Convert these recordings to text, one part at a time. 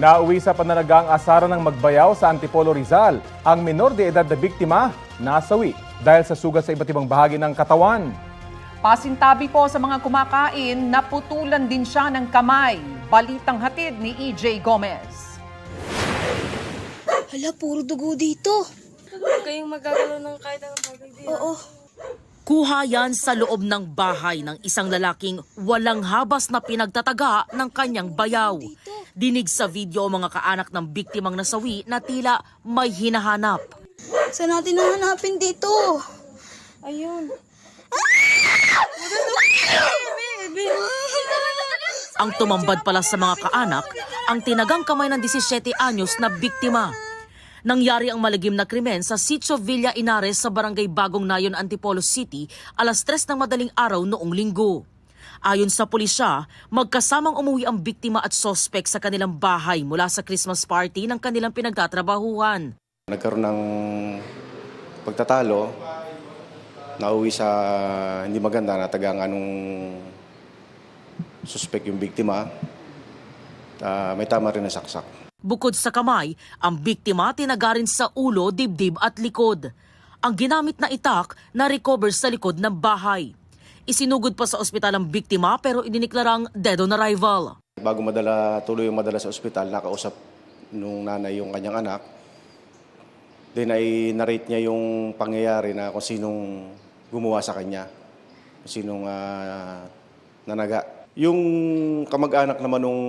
Nauwi sa pananagang asaran ng magbayaw sa Antipolo Rizal. Ang minor de edad na biktima, nasawi dahil sa sugat sa iba't ibang bahagi ng katawan. Pasintabi po sa mga kumakain, naputulan din siya ng kamay. Balitang hatid ni EJ Gomez. Hala, puro dugo dito. Huwag kayong magagalaw ng kahit anong bagay dito. Oo. Kuha yan sa loob ng bahay ng isang lalaking walang habas na pinagtataga ng kanyang bayaw. Dinig sa video ang mga kaanak ng biktimang nasawi na tila may hinahanap. Saan natin nahanapin dito? Ayun. Ang tumambad pala sa mga kaanak, ang tinagang kamay ng 17 anyos na biktima. Nangyari ang malagim na krimen sa Sitio Villa Inares sa Barangay Bagong Nayon, Antipolo City, alas 3 ng madaling araw noong linggo. Ayon sa pulisya, magkasamang umuwi ang biktima at sospek sa kanilang bahay mula sa Christmas party ng kanilang pinagtatrabahuhan. Nagkaroon ng pagtatalo, nauwi sa hindi maganda, nataga nga nung suspect yung biktima. Ah, may tama rin na saksak. Bukod sa kamay, ang biktima tinagarin sa ulo, dibdib at likod. Ang ginamit na itak na recover sa likod ng bahay. Isinugod pa sa ospital ang biktima pero idiniklarang dead on arrival. Bago madala, tuloy yung madala sa ospital, nakausap nung nanay yung kanyang anak. Then ay narrate niya yung pangyayari na kung sinong gumawa sa kanya. Kung sinong ah, nanaga. Yung kamag-anak naman nung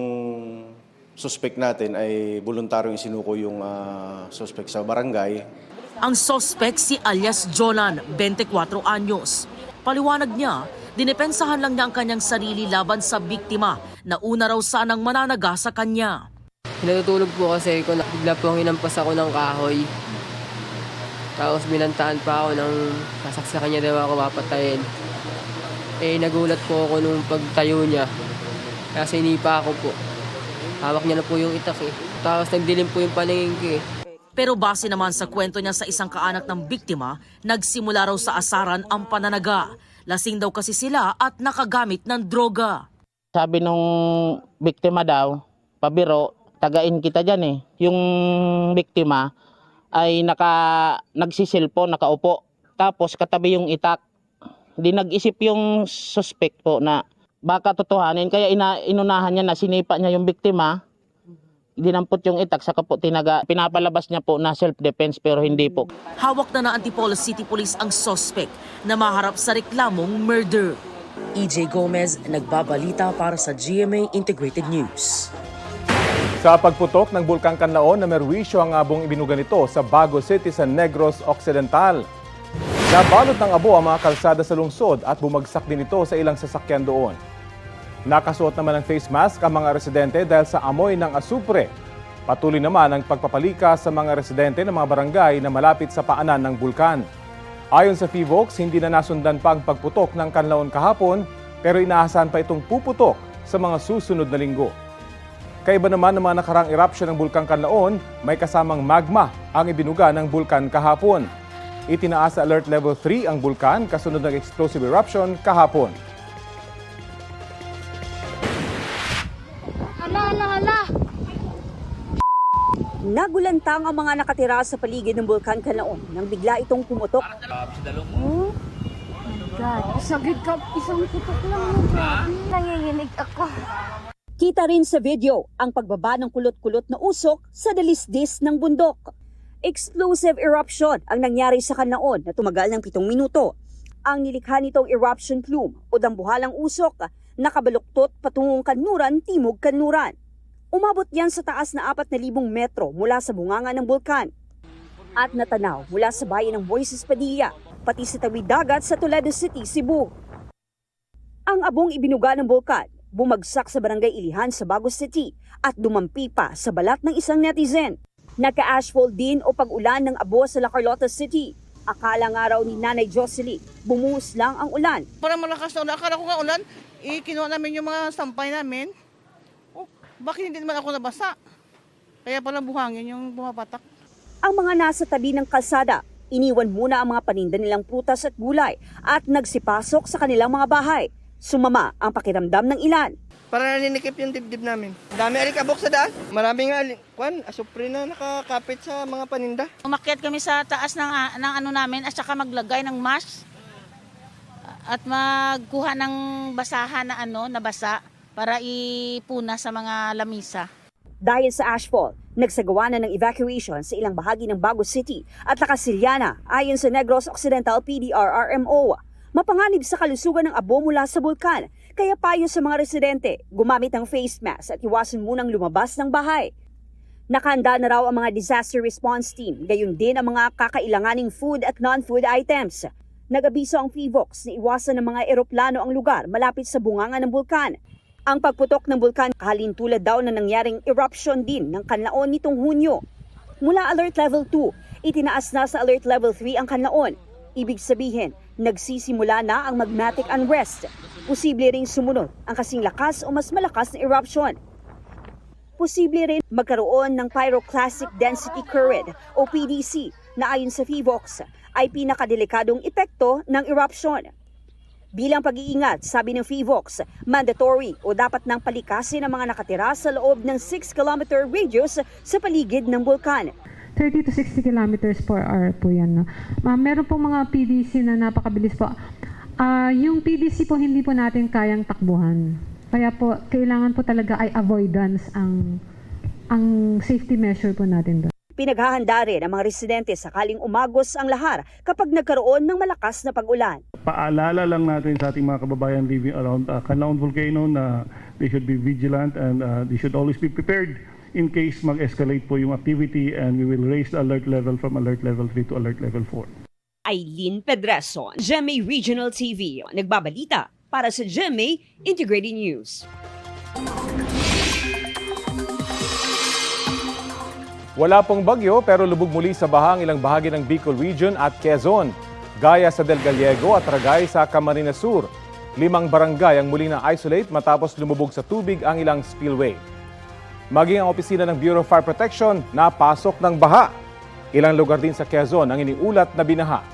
suspect natin ay voluntaryong isinuko yung ah, suspect sa barangay. Ang sospek si alias Jonan, 24 anyos. Paliwanag niya, dinepensahan lang niya ang kanyang sarili laban sa biktima na una raw sanang mananaga sa kanya. Natutulog po kasi ko, na- bigla po ang inampas ako ng kahoy. Tapos binantaan pa ako ng sasaksakan niya daw ako papatayin. Eh nagulat po ako nung pagtayo niya. Kaya sinipa ako po. Hawak niya na po yung itak eh. Tapos nagdilim po yung paningin ko eh. Pero base naman sa kwento niya sa isang kaanak ng biktima, nagsimula raw sa asaran ang pananaga. Lasing daw kasi sila at nakagamit ng droga. Sabi nung biktima daw, pabiro, tagain kita dyan eh. Yung biktima ay naka, nagsisilpo, nakaupo. Tapos katabi yung itak. Di nag-isip yung suspect po na baka totohanin. Kaya ina, inunahan niya na sinipa niya yung biktima. Dinampot yung itak, saka po tinaga, pinapalabas niya po na self-defense pero hindi po. Hawak na ng Antipolo City Police ang suspect na maharap sa reklamong murder. EJ Gomez, nagbabalita para sa GMA Integrated News. Sa pagputok ng Bulkang Kanlaon na merwisyo ang abong ibinuga nito sa Bago City sa Negros Occidental. Nabalot ng abo ang mga kalsada sa lungsod at bumagsak din ito sa ilang sasakyan doon. Nakasuot naman ng face mask ang mga residente dahil sa amoy ng asupre. Patuloy naman ang pagpapalika sa mga residente ng mga barangay na malapit sa paanan ng bulkan. Ayon sa FIVOX, hindi na nasundan pa ang pagputok ng kanlaon kahapon pero inaasahan pa itong puputok sa mga susunod na linggo. Kaiba naman ng mga nakarang eruption ng Bulkang Kanlaon, may kasamang magma ang ibinuga ng bulkan kahapon. Itinaas sa alert level 3 ang bulkan kasunod ng explosive eruption kahapon. Nagulantang ang mga nakatira sa paligid ng Bulkan Kalaon nang bigla itong pumutok. Oh God, sagid ka. Isang putok lang. Nanginginig ako. Kita rin sa video ang pagbaba ng kulot-kulot na usok sa dalisdis ng bundok. Explosive eruption ang nangyari sa Kalaon na tumagal ng pitong minuto. Ang nilikha nitong eruption plume o dambuhalang usok nakabaluktot patungong kanluran, timog kanluran. Umabot yan sa taas na 4,000 metro mula sa bunganga ng bulkan. At natanaw mula sa bayan ng Moises Padilla, pati sa tawid dagat sa Toledo City, Cebu. Ang abong ibinuga ng bulkan, bumagsak sa barangay Ilihan sa Bagos City at dumampi pa sa balat ng isang netizen. Naka-ashfall din o pag-ulan ng abo sa La Carlota City. Akala nga raw ni Nanay Jocelyn, bumuhos lang ang ulan. Parang malakas na ulan. Akala ko nga ulan, eh, kinuha namin yung mga sampay namin. Bakit hindi naman ako nabasa? Kaya pala buhangin yung bumapatak. Ang mga nasa tabi ng kalsada, iniwan muna ang mga paninda nilang prutas at gulay at nagsipasok sa kanilang mga bahay. Sumama ang pakiramdam ng ilan. Para naninikip yung dibdib namin. Dami alikabok sa daan. Maraming ali- kwan, asupre na nakakapit sa mga paninda. Umakyat kami sa taas ng, ah, ng ano namin at saka maglagay ng mask at magkuha ng basahan na ano, na basa para ipuna sa mga lamisa. Dahil sa ashfall, nagsagawa na ng evacuation sa ilang bahagi ng Bago City at Nakasilyana ayon sa Negros Occidental PDR-RMO. Mapanganib sa kalusugan ng abo mula sa bulkan, kaya payo sa mga residente gumamit ng face mask at iwasan munang lumabas ng bahay. Nakahanda na raw ang mga disaster response team, gayon din ang mga kakailanganing food at non-food items. Nag-abiso ang PVOX na iwasan ng mga eroplano ang lugar malapit sa bunganga ng bulkan. Ang pagputok ng bulkan kahalintulad daw na nangyaring eruption din ng kanlaon nitong Hunyo. Mula Alert Level 2, itinaas na sa Alert Level 3 ang kanlaon. Ibig sabihin, nagsisimula na ang magmatic unrest. Posible ring sumunod ang kasing lakas o mas malakas na eruption. Posible rin magkaroon ng Pyroclastic Density Current o PDC na ayon sa PVOX ay pinakadelikadong epekto ng eruption. Bilang pag-iingat, sabi ng PVOX, mandatory o dapat nang palikasin ang mga nakatira sa loob ng 6-kilometer radius sa paligid ng bulkan. 30 to 60 kilometers per hour po yan. No? Ma'am, meron pong mga PDC na napakabilis po. Ah, yung PDC po hindi po natin kayang takbuhan. Kaya po, kailangan po talaga ay avoidance ang ang safety measure po natin doon. Pinaghahanda rin ang mga residente sakaling umagos ang lahar kapag nagkaroon ng malakas na pag-ulan. Paalala lang natin sa ating mga kababayan living around uh, Canlaon Volcano na they should be vigilant and uh, they should always be prepared in case mag-escalate po yung activity and we will raise the alert level from alert level 3 to alert level 4. Eileen Pedreson, GMA Regional TV, nagbabalita para sa GMA Integrated News. Wala pong bagyo pero lubog muli sa bahang ilang bahagi ng Bicol Region at Quezon. Gaya sa Del Gallego at Ragay sa Camarines Sur. Limang barangay ang muli na isolate matapos lumubog sa tubig ang ilang spillway. Maging ang opisina ng Bureau of Fire Protection napasok ng baha. Ilang lugar din sa Quezon ang iniulat na binaha.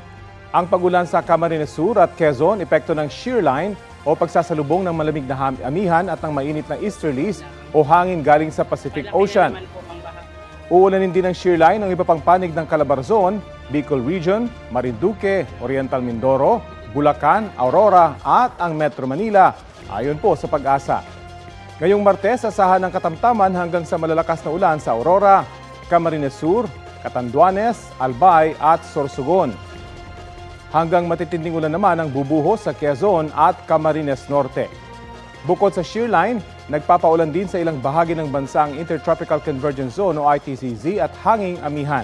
Ang pagulan sa Camarines Sur at Quezon, epekto ng shear line o pagsasalubong ng malamig na amihan at ng mainit na easterlies o hangin galing sa Pacific Ocean. Uulanin din ng shear line ang iba pang panig ng Calabarzon, Bicol Region, Marinduque, Oriental Mindoro, Bulacan, Aurora at ang Metro Manila, ayon po sa pag-asa. Ngayong Martes, asahan ng katamtaman hanggang sa malalakas na ulan sa Aurora, Camarines Sur, Catanduanes, Albay at Sorsogon. Hanggang matitinding ulan naman ang bubuhos sa Quezon at Camarines Norte. Bukod sa shear line, nagpapaulan din sa ilang bahagi ng bansa ang Intertropical Convergence Zone o ITCZ at hanging amihan.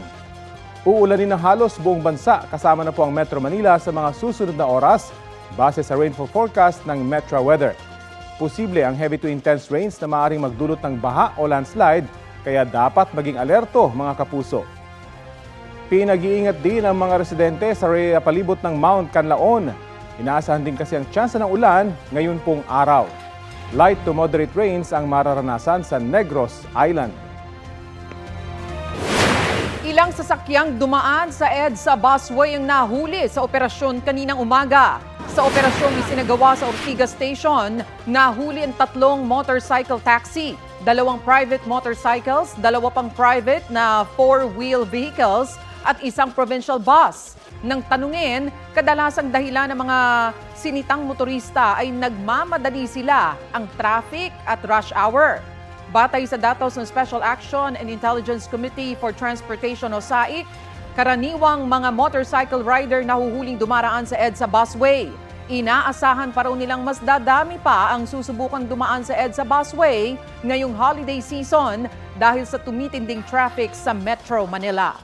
Uulanin ng halos buong bansa kasama na po ang Metro Manila sa mga susunod na oras base sa rainfall forecast ng Metro Weather. Posible ang heavy to intense rains na maaaring magdulot ng baha o landslide kaya dapat maging alerto mga kapuso. Pinag-iingat din ang mga residente sa palibot ng Mount Canlaon. Inaasahan din kasi ang tsansa ng ulan ngayon pong araw. Light to moderate rains ang mararanasan sa Negros Island. Ilang sasakyang dumaan sa EDSA busway ang nahuli sa operasyon kaninang umaga. Sa operasyong isinagawa sa Ortigas Station, nahuli ang tatlong motorcycle taxi, dalawang private motorcycles, dalawa pang private na four-wheel vehicles at isang provincial bus. Nang tanungin, kadalasang dahilan ng mga sinitang motorista ay nagmamadali sila ang traffic at rush hour. Batay sa datos ng Special Action and Intelligence Committee for Transportation o SAIC, karaniwang mga motorcycle rider na huhuling dumaraan sa EDSA busway. Inaasahan pa raw nilang mas dadami pa ang susubukang dumaan sa EDSA busway ngayong holiday season dahil sa tumitinding traffic sa Metro Manila.